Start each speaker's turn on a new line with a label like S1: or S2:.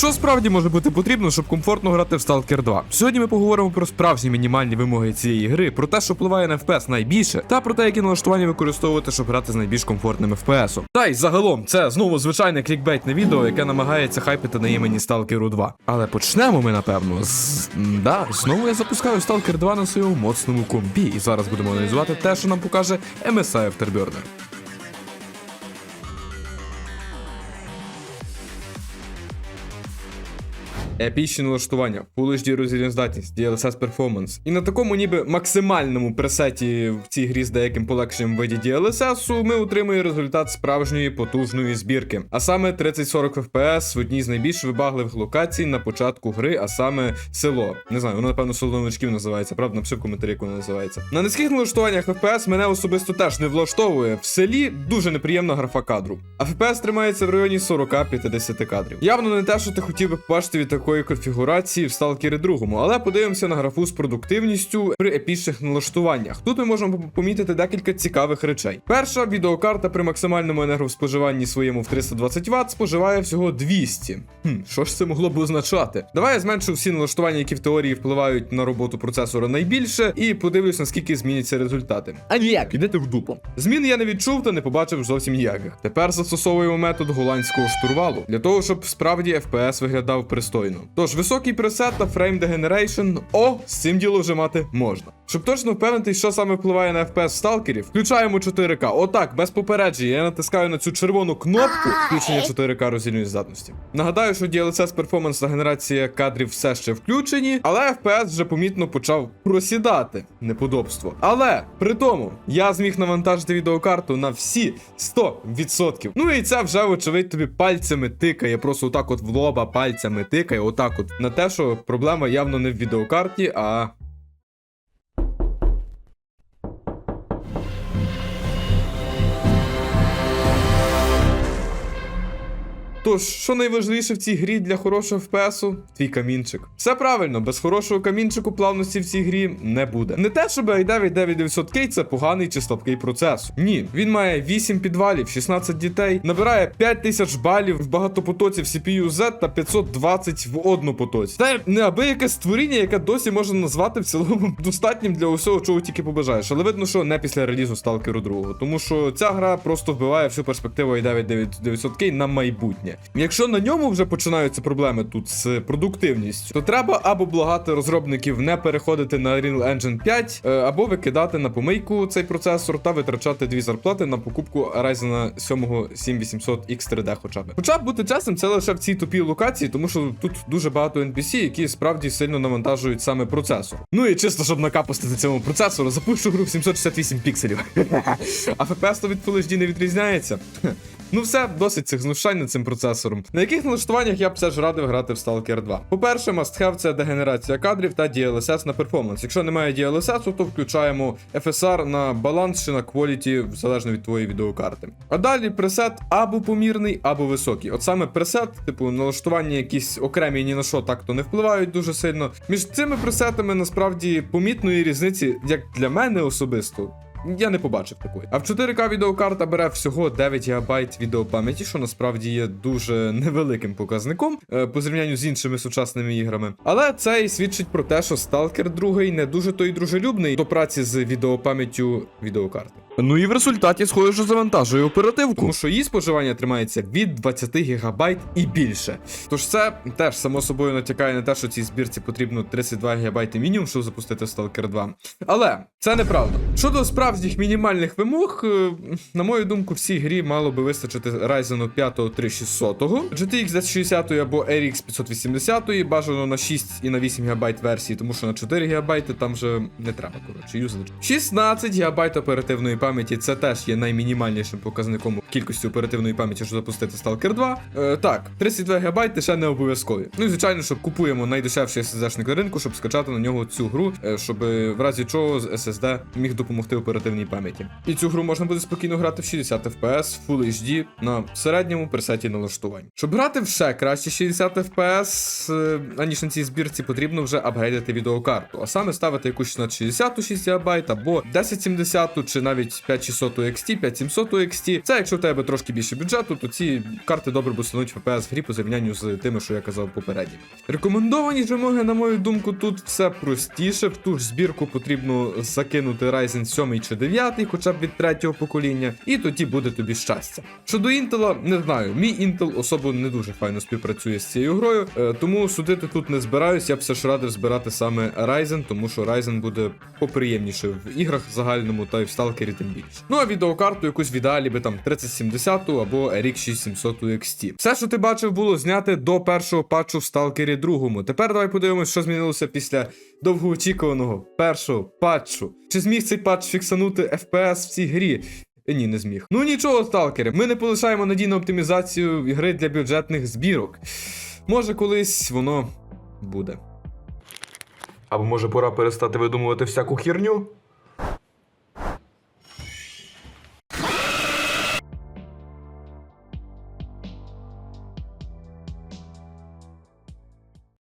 S1: Що справді може бути потрібно, щоб комфортно грати в Stalker 2? Сьогодні ми поговоримо про справжні мінімальні вимоги цієї гри, про те, що впливає на FPS найбільше, та про те, які налаштування використовувати, щоб грати з найбільш комфортним FPS. Та й загалом, це знову звичайне клікбейтне відео, яке намагається хайпити на імені Stalker 2. Але почнемо ми, напевно, з. Да, знову я запускаю Stalker 2 на своєму моцному компі, і зараз будемо аналізувати те, що нам покаже MSI Afterburner. Епічні налаштування, Full HD роздільна здатність, DLSS Performance. І на такому ніби максимальному пресеті в цій грі з деяким полегшенням в виді DLSS ми отримуємо результат справжньої потужної збірки. А саме 30-40 FPS в одній з найбільш вибагливих локацій на початку гри, а саме село. Не знаю, воно напевно село новичків називається, правда? Напиши в коментарі, як воно називається. На низьких налаштуваннях FPS мене особисто теж не влаштовує. В селі дуже неприємна графа кадру. А FPS тримається в районі 40-50 кадрів. Явно не те, що ти хотів би побачити від такої конфігурації в Stalker 2, але подивимося на графу з продуктивністю при епічних налаштуваннях. Тут ми можемо помітити декілька цікавих речей. Перша відеокарта при максимальному енергоспоживанні своєму в 320 Вт споживає всього 200. Хм, що ж це могло б означати? Давай я зменшу всі налаштування, які в теорії впливають на роботу процесора найбільше, і подивлюсь, наскільки зміняться результати. А ніяк, ідете в дупу. Змін я не відчув та не побачив зовсім ніяких. Тепер застосовуємо метод голландського штурвалу для того, щоб справді FPS виглядав пристойно. Тож високий пресет та фрейм дегенерейшн, о, з цим діло вже мати можна. Щоб точно впевнитись, що саме впливає на FPS в сталкері, включаємо 4К. Отак, без попередження, я натискаю на цю червону кнопку включення 4К роздільної здатності. Нагадаю, що DLSS Performance та генерація кадрів все ще включені, але FPS вже помітно почав просідати. Неподобство. Але при тому я зміг навантажити відеокарту на всі 100%. Ну і це вже, вочевидь, тобі пальцями тикає, просто отак от в лоба пальцями тикає, отак от на те, що проблема явно не в відеокарті, а Тож, що найважливіше в цій грі для хорошого FPS? Твій камінчик. Все правильно, без хорошого камінчику плавності в цій грі не буде. Не те, щоб i9 9900K це поганий чи слабкий процесор. Ні, він має 8 підвалів, 16 дітей, набирає 5000 балів в багатопотоці в CPU Z та 520 в однопотоці. Це неабияке створіння, яке досі можна назвати в цілому достатнім для усього, чого тільки побажаєш. Але видно, що не після релізу Stalker 2, тому що ця гра просто вбиває всю перспективу i9 9900K на майбутнє. Якщо на ньому вже починаються проблеми тут з продуктивністю, то треба або благати розробників не переходити на Unreal Engine 5, е, або викидати на помийку цей процесор та витрачати дві зарплати на покупку Ryzen 7 7800 X3D хоча б. Хоча б бути чесним, це лише в цій тупій локації, тому що тут дуже багато NPC, які справді сильно навантажують саме процесор. Ну і чисто, щоб накапустити цьому процесору, запущу гру в 768 пікселів. А FPS то від Full HD не відрізняється. Ну все, досить цих знущань над цим процесором. На яких налаштуваннях я б все ж радив грати в Stalker 2? По-перше, must have це дегенерація кадрів та DLSS на перформанс. Якщо немає DLSS, то включаємо FSR на баланс чи на quality, залежно від твоєї відеокарти. А далі пресет або помірний, або високий. От саме пресет, типу налаштування якісь окремі ні на що так то не впливають дуже сильно. Між цими пресетами насправді помітної різниці, як для мене особисто. Я не побачив такої. А в 4К відеокарта бере всього 9 ГБ відеопам'яті, що насправді є дуже невеликим показником е, по зрівнянню з іншими сучасними іграми. Але це і свідчить про те, що Stalker 2 не дуже той дружелюбний до праці з відеопам'яттю відеокарти. Ну і в результаті схоже, що завантажує оперативку. Тому що її споживання тримається від 20 ГБ і більше. Тож це теж само собою натякає на те, що цій збірці потрібно 32 ГБ мінімум, щоб запустити Stalker 2. Але це неправда. Щодо справжніх мінімальних вимог, е, на мою думку, всій грі мало би вистачити Ryzen 5 3600, GTX 1060 або RX 580, бажано на 6 і на 8 ГБ версії, тому що на 4 ГБ там вже не треба, коротше, юзати. 16 ГБ оперативної пам'яті це теж є наймінімальнішим показником кількості оперативної пам'яті, щоб запустити Stalker 2. Е, так, 32 ГБ ще не обов'язкові. Ну і звичайно, що купуємо найдешевший SSD-шник на ринку, щоб скачати на нього цю гру, е, щоб е, в разі чого з SSD міг допомогти оперативній пам'яті. І цю гру можна буде спокійно грати в 60 FPS, Full HD на середньому пресеті налаштувань. Щоб грати в ще краще 60 FPS, е, аніж на цій збірці, потрібно вже апгрейдити відеокарту, а саме ставити якусь на 60 6 ГБ або 1070 чи навіть 5600 XT, 5700 XT. Це якщо в тебе трошки більше бюджету, то ці карти добре FPS в грі по зрівнянню з тими, що я казав попередньо. Рекомендовані вимоги, на мою думку, тут все простіше. В ту ж збірку потрібно закинути Ryzen 7 чи 9, хоча б від третього покоління, і тоді буде тобі щастя. Щодо Intel, не знаю, мій Intel особо не дуже файно співпрацює з цією грою, е, тому судити тут не збираюсь. Я б все ж радив збирати саме Ryzen, тому що Ryzen буде поприємніше в іграх загальному та й в сталкері тим більше. Ну а відеокарту якусь в ідеалі би там 3070 або RX 6700 XT. Все, що ти бачив, було зняте до першого патчу в сталкері другому. Тепер давай подивимось, що змінилося після довгоочікуваного першого патчу. Чи зміг цей патч фіксанути FPS в цій грі? Ні, не зміг. Ну нічого, сталкери, ми не полишаємо надійну оптимізацію гри для бюджетних збірок. Може, колись воно буде. Або може пора перестати видумувати всяку херню?